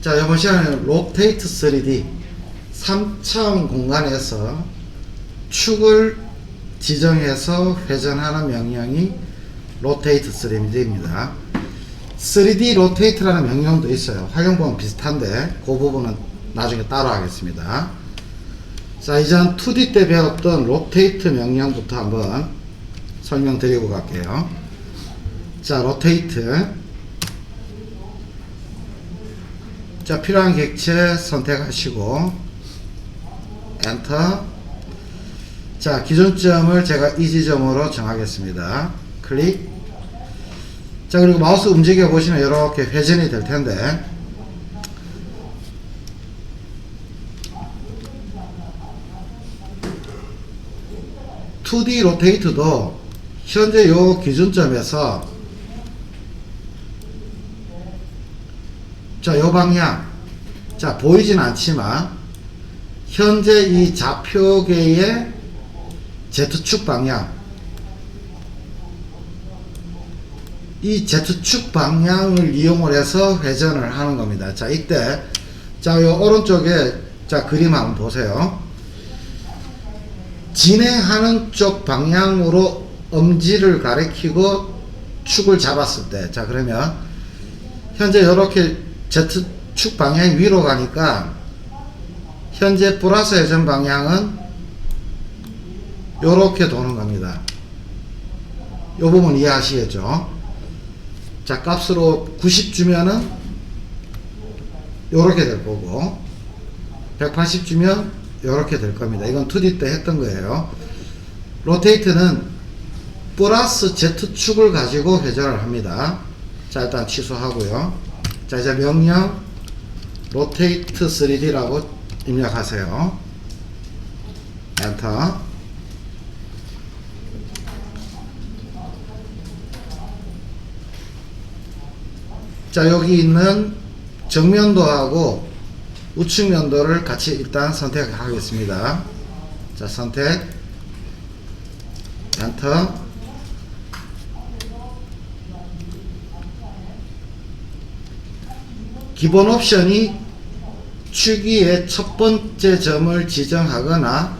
자, 이번 시간에는 로테이트 3D 3차원 공간에서 축을 지정해서 회전하는 명령이 로테이트 3D입니다. 3D 로테이트라는 명령도 있어요. 활용법은 비슷한데 그 부분은 나중에 따로 하겠습니다. 자, 이전 2D 때 배웠던 로테이트 명령부터 한번 설명드리고 갈게요. 자, 로테이트. 자, 필요한 객체 선택하시고 엔터. 자, 기준점을 제가 이 지점으로 정하겠습니다. 클릭. 자, 그리고 마우스 움직여 보시면 이렇게 회전이 될 텐데 (2D) 로테이트도 현재 요 기준점에서 자, 요 방향. 자, 보이진 않지만, 현재 이 좌표계의 Z축 방향. 이 Z축 방향을 이용을 해서 회전을 하는 겁니다. 자, 이때, 자, 요 오른쪽에, 자, 그림 한번 보세요. 진행하는 쪽 방향으로 엄지를 가리키고 축을 잡았을 때, 자, 그러면, 현재 이렇게 Z축 방향이 위로 가니까 현재 플러스 회전 방향은 요렇게 도는 겁니다. 요 부분 이해하시겠죠? 자, 값으로 90 주면은 요렇게 될 거고 180 주면 요렇게 될 겁니다. 이건 2D 때 했던 거예요. 로테이트는 플러스 Z축을 가지고 회전을 합니다. 자, 일단 취소하고요. 자 이제 명령 로테이트 3D라고 입력하세요. 엔터. 자 여기 있는 정면도하고 우측면도를 같이 일단 선택하겠습니다. 자 선택 엔터 기본 옵션이 축위의 첫 번째 점을 지정하거나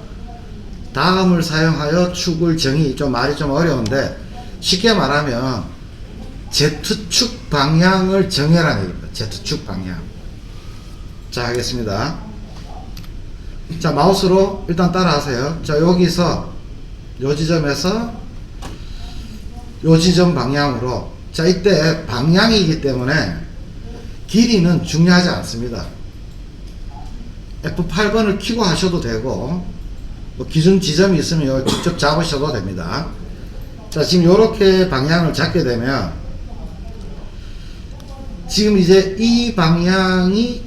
다음을 사용하여 축을 정의 좀 말이 좀 어려운데 쉽게 말하면 Z축 방향을 정해라는 얘기입니다. Z축 방향. 자 하겠습니다. 자 마우스로 일단 따라하세요. 자 여기서 요 지점에서 요 지점 방향으로 자 이때 방향이기 때문에 길이는 중요하지 않습니다. F8번을 키고 하셔도 되고 뭐 기준 지점이 있으면 직접 잡으셔도 됩니다. 자 지금 이렇게 방향을 잡게 되면 지금 이제 이 방향이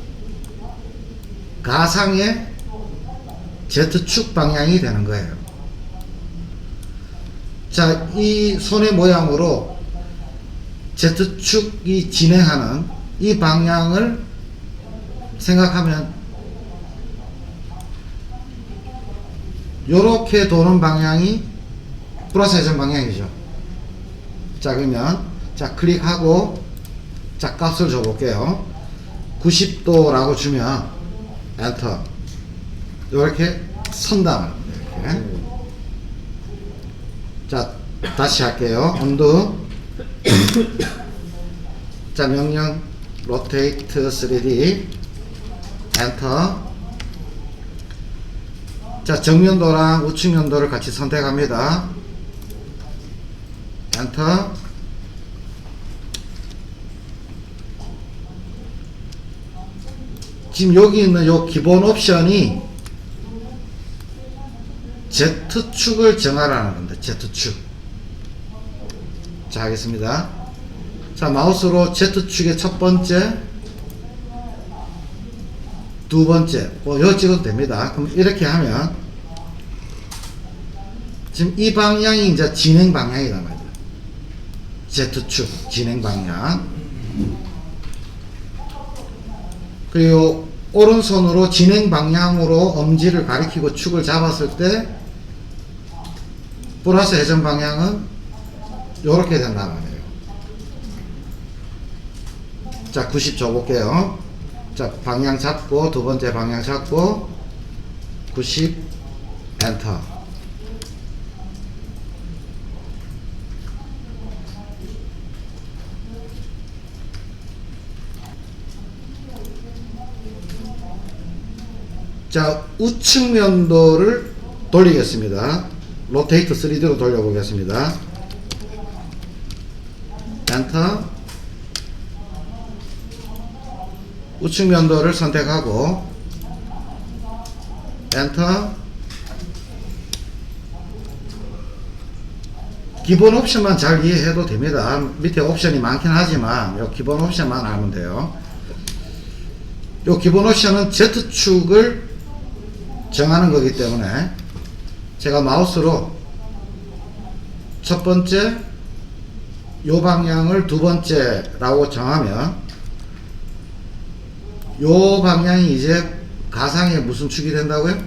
가상의 Z축 방향이 되는 거예요. 자, 이 손의 모양으로 Z축이 진행하는 이 방향을 생각하면 요렇게 도는 방향이 플러스 회전 방향이죠. 자, 그러면 자, 클릭하고 자, 값을 줘 볼게요. 90도라고 주면 엔터. 요렇게 선담을 이렇게. 자, 다시 할게요. 언두. 자, 명령 로테이트 3D 엔터 자 정면도랑 우측면도를 같이 선택합니다. 엔터 지금 여기 있는 요 기본 옵션이 Z축을 정하라는 건데 Z축. 자 하겠습니다 자 마우스로 Z축의 첫 번째 두 번째. 뭐 여기 찍어도 됩니다. 그럼 이렇게 하면 지금 이 방향이 이제 진행 방향이란 말이죠 Z축 진행 방향. 그리고 오른손으로 진행 방향으로 엄지를 가리키고 축을 잡았을 때 플러스 회전 방향은 이렇게 된단 말이에요 자, 90 줘볼게요. 자, 방향 잡고, 두 번째 방향 잡고, 90, 엔터. 자, 우측 면도를 돌리겠습니다. 로테이트 3D로 돌려보겠습니다. 엔터. 우측 면도를 선택하고 엔터. 기본 옵션만 잘 이해해도 됩니다. 밑에 옵션이 많긴 하지만 요 기본 옵션만 알면 돼요. 요 기본 옵션은 Z축을 정하는 거기 때문에 제가 마우스로 첫 번째 요 방향을 두 번째라고 정하면 요 방향이 이제 가상의 무슨 축이 된다고요?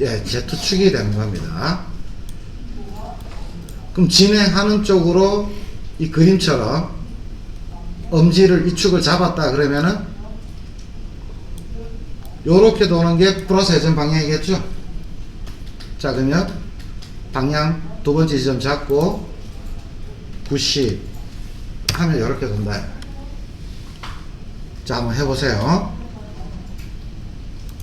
예, Z축이 되는 겁니다. 그럼 진행하는 쪽으로 이 그림처럼 엄지를 이 축을 잡았다 그러면은 요렇게 도는 게 플러스 회전 방향이겠죠? 자, 그러면 방향 두 번째 지점 잡고 90 하면 이렇게 돈다. 자, 한번 해보세요.